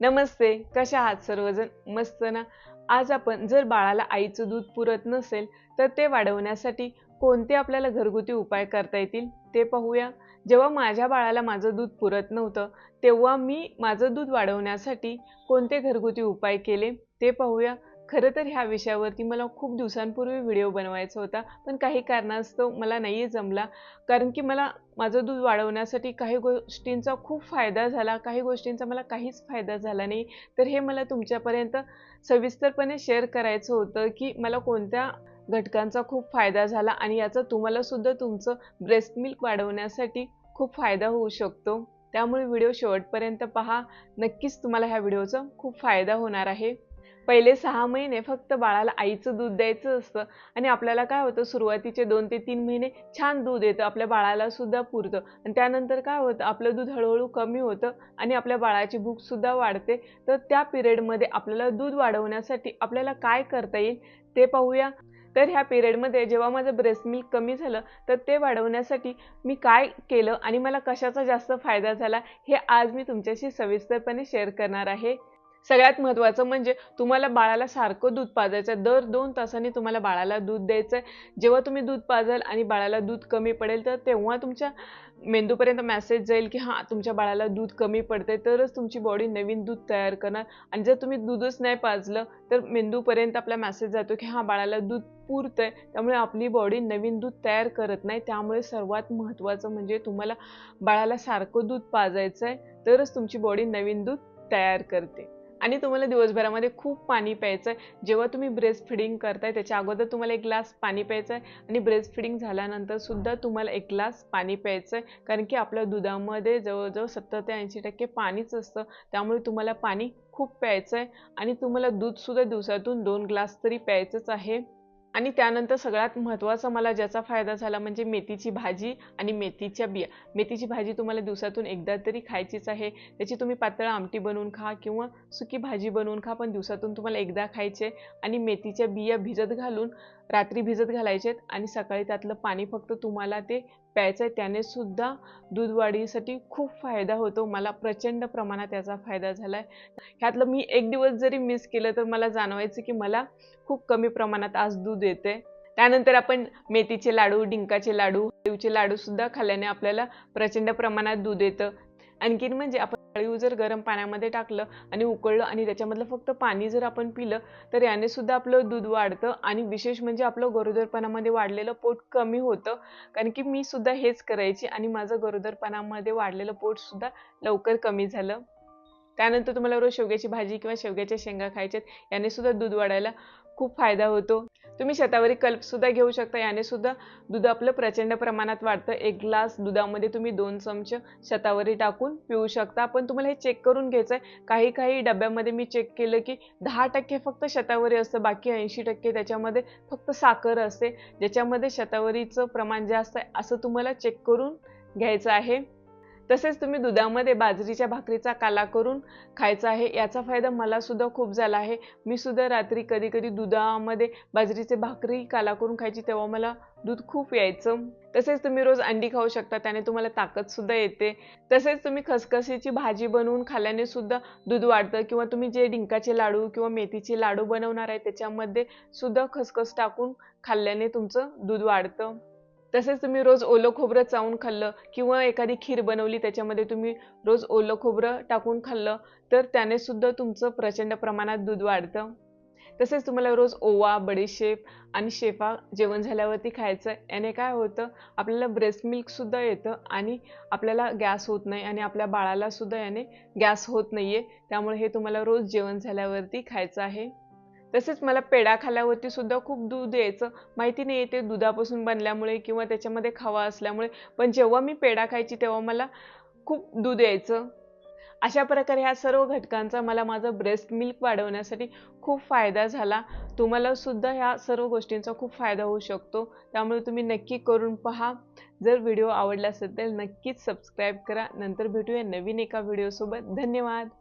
नमस्ते कशा आहात सर्वजण? मस्त ना? आज आपण जर बाळाला आईचं दूध पुरत नसेल तर ते वाढवण्यासाठी कोणते आपल्याला घरगुती उपाय करता येतील? ते पाहूया. जेव्हा माझ्या बाळाला माझं दूध पुरत नव्हतं तेव्हा मी माझं दूध वाढवण्यासाठी कोणते घरगुती उपाय केले? ते पाहूया. खरं तर ह्या विषयावरती मला खूप दिवसांपूर्वी व्हिडिओ बनवायचा होता पण काही कारणास्तव मला नाही जमला. कारण की मला माझं दूध वाढवण्यासाठी काही गोष्टींचा खूप फायदा झाला काही गोष्टींचा मला काहीच फायदा झाला नाही. तर हे मला तुमच्यापर्यंत सविस्तरपणे शेअर करायचं होतं की मला कोणत्या घटकांचा खूप फायदा झाला आणि याचा तुम्हालासुद्धा तुमचं ब्रेस्ट मिल्क वाढवण्यासाठी खूप फायदा होऊ शकतो. त्यामुळे व्हिडिओ शेवटपर्यंत पहा. नक्कीच तुम्हाला ह्या व्हिडिओचा खूप फायदा होणार आहे. पहिले सहा महिने फक्त बाळाला आईचं दूध द्यायचं असतं आणि आपल्याला काय होतं सुरुवातीचे दोन ते तीन महिने छान दूध येतं आपल्या बाळाला सुद्धा पुरतं. आणि त्यानंतर काय होतं आपलं दूध हळूहळू कमी होतं आणि आपल्या बाळाची भूक सुद्धा वाढते. तर त्या पिरियडमध्ये आपल्याला दूध वाढवण्यासाठी आपल्याला काय करता येईल ते पाहूया. तर ह्या पिरियडमध्ये जेव्हा माझं ब्रेस्ट मिल्क कमी झालं तर ते वाढवण्यासाठी मी काय केलं आणि मला कशाचा जास्त फायदा झाला हे आज मी तुमच्याशी सविस्तरपणे शेअर करणार आहे. सगळ्यात महत्त्वाचं म्हणजे तुम्हाला बाळाला सारखं दूध पाजायचं आहे दर दोन तासांनी तुम्हाला बाळाला दूध द्यायचं आहे जेव्हा तुम्ही दूध पाजाल आणि बाळाला दूध कमी पडेल तर तेव्हा तुमच्या मेंदूपर्यंत मॅसेज जाईल की हां तुमच्या बाळाला दूध कमी पडते तरच तुमची बॉडी नवीन दूध तयार करणार. आणि जर तुम्ही दूधच नाही पाजलं तर मेंदूपर्यंत आपला मेसेज जातो की हां बाळाला दूध पुरतं आहे त्यामुळे आपली बॉडी नवीन दूध तयार करत नाही. त्यामुळे सर्वात महत्त्वाचं म्हणजे तुम्हाला बाळाला सारखं दूध पाजायचं आहे तरच तुमची बॉडी नवीन दूध तयार करते. आणि तुम्हाला दिवसभरामध्ये खूप पाणी प्यायचं आहे जेव्हा तुम्ही ब्रेस्ट फिडिंग करताय त्याच्या अगोदर तुम्हाला एक ग्लास पाणी प्यायचं आहे आणि ब्रेस्ट फिडिंग झाल्यानंतर सुद्धा तुम्हाला एक ग्लास पाणी प्यायचं आहे कारण की आपल्या दुधामध्ये जवळजवळ सत्तर ते ऐंशी टक्के पाणीच असतं. त्यामुळे तुम्हाला पाणी खूप प्यायचं आहे आणि तुम्हाला दूधसुद्धा दिवसातून दोन ग्लास तरी प्यायचंच आहे. आणि त्यानंतर सगळ्यात महत्त्वाचा मला ज्याचा फायदा झाला म्हणजे मेथीची भाजी आणि मेथीच्या बिया. मेथीची भाजी तुम्हाला दिवसातून एकदा तरी खायचीच आहे. त्याची तुम्ही पातळ आमटी बनवून खा किंवा सुकी भाजी बनवून खा पण दिवसातून तुम्हाला एकदा खायचे आणि मेथीच्या बिया भिजत घालून रात्री भिजत घालायचेत आणि सकाळी त्यातलं पाणी फक्त तुम्हाला ते प्यायचं आहे त्याने सुद्धा दूध वाढीसाठी खूप फायदा होतो. मला प्रचंड प्रमाणात याचा फायदा झाला आहे ह्यातलं मी एक दिवस जरी मिस केलं तर मला जाणवायचं की मला खूप कमी प्रमाणात आज दूध येते त्यानंतर आपण मेथीचे लाडू डिंकाचे लाडू हळीवचे लाडू सुद्धा खाल्ल्याने आपल्याला प्रचंड प्रमाणात दूध येतं. आणखीन म्हणजे आपण हळीव जर गरम पाण्यामध्ये टाकलं आणि उकळलं आणि त्याच्यामधलं फक्त पाणी जर आपण पिलं तर याने सुद्धा आपलं दूध वाढतं आणि विशेष म्हणजे आपलं गरोदरपणामध्ये वाढलेलं पोट कमी होतं. कारण की मी सुद्धा हेच करायची आणि माझं गरोदरपणामध्ये वाढलेलं पोट सुद्धा लवकर कमी झालं. त्यानंतर तुम्हाला रोज शेवग्याची भाजी किंवा शेवग्याच्या शेंगा खायच्यात याने सुद्धा दूध वाढायला खूप फायदा होतो. तुम्ही शतावरी कल्पसुद्धा घेऊ शकता. याने सुद्धा दूध आपलं प्रचंड प्रमाणात वाढतं. एक ग्लास दुधामध्ये तुम्ही दोन चमचे शतावरी टाकून पिऊ शकता. पण तुम्हाला हे चेक करून घ्यायचं आहे काही काही डब्यामध्ये मी चेक केलं की दहा टक्के फक्त शतावरी असतं. बाकी ऐंशी टक्के त्याच्यामध्ये फक्त साखर असते. ज्याच्यामध्ये शतावरीचं प्रमाण जास्त आहे असं तुम्हाला चेक करून घ्यायचं आहे. तसेच तुम्ही दुधामध्ये बाजरीच्या भाकरीचा काला करून खायचा आहे. याचा फायदा मला सुद्धा खूप झाला आहे. मी सुद्धा रात्री कधी कधी दुधामध्ये बाजरीचे भाकरी काला करून खायची तेव्हा मला दूध खूप यायचं. तसेच तुम्ही रोज अंडी खाऊ शकता त्याने तुम्हाला ताकद सुद्धा येते. तसेच तुम्ही खसखसीची भाजी बनवून खाल्ल्याने सुद्धा दूध वाढतं किंवा तुम्ही जे डिंकाचे लाडू किंवा मेथीचे लाडू बनवणार आहे त्याच्यामध्ये सुद्धा खसखस टाकून खाल्ल्याने तुमचं दूध वाढतं. तसेच तुम्ही रोज ओलं खोबरं चावून खाल्लं किंवा एखादी खीर बनवली त्याच्यामध्ये तुम्ही रोज ओलं खोबरं टाकून खाल्लं तर त्याने सुद्धा तुमचं प्रचंड प्रमाणात दूध वाढतं. तसेच तुम्हाला रोज ओवा बडीशेप आणि शेफा जेवण झाल्यावरती खायचं. याने काय होतं आपल्याला ब्रेस्ट मिल्कसुद्धा येतं आणि आपल्याला गॅस होत नाही आणि आपल्या बाळालासुद्धा याने गॅस होत नाही आहे त्यामुळे हे तुम्हाला रोज जेवण झाल्यावरती खायचं आहे. तसेच मला पेढा खाल्ल्यावरती सुद्धा खूप दूध यायचं. माहिती नाही ते दुधापासून बनल्यामुळे किंवा त्याच्यामध्ये खावा असल्यामुळे. पण जेव्हा मी पेढा खायची तेव्हा मला खूप दूध यायचं. अशा प्रकारे ह्या सर्व घटकांचा मला माझं ब्रेस्ट मिल्क वाढवण्यासाठी खूप फायदा झाला. तुम्हाला सुद्धा ह्या सर्व गोष्टींचा खूप फायदा होऊ शकतो. त्यामुळे तुम्ही नक्की करून पहा. जर व्हिडिओ आवडला असेल तर नक्कीच सबस्क्राईब करा. नंतर भेटूया नवीन एका व्हिडिओसोबत धन्यवाद!